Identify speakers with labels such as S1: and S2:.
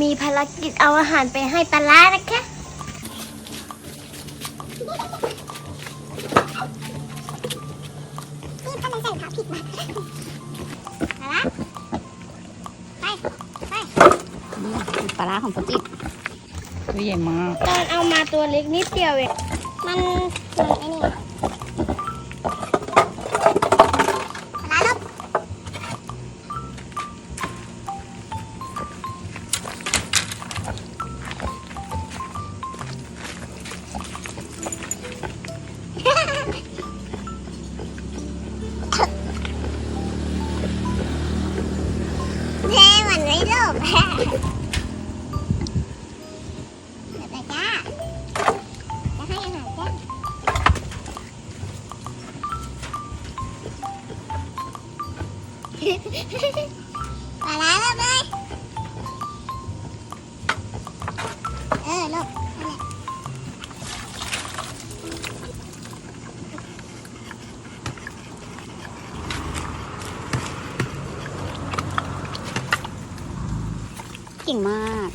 S1: มีภารกิจเอาอาหารไปให้ปลาร้านะคะ
S2: นี่ถ้ามันใส่ขาผิดมาปลาร้าไปไป
S3: นี่ปลาร้าของปจิตตัวใหญ่มาก
S1: ตอนเอามาตัวเล็กนิดเดียวเอง
S2: มันมันไอ้นี่ เท่มือนไม่ลบอะเดี๋ยวไปจ้าจะให้อาหารจ้าปลาร้าลบ เก่
S3: งมาก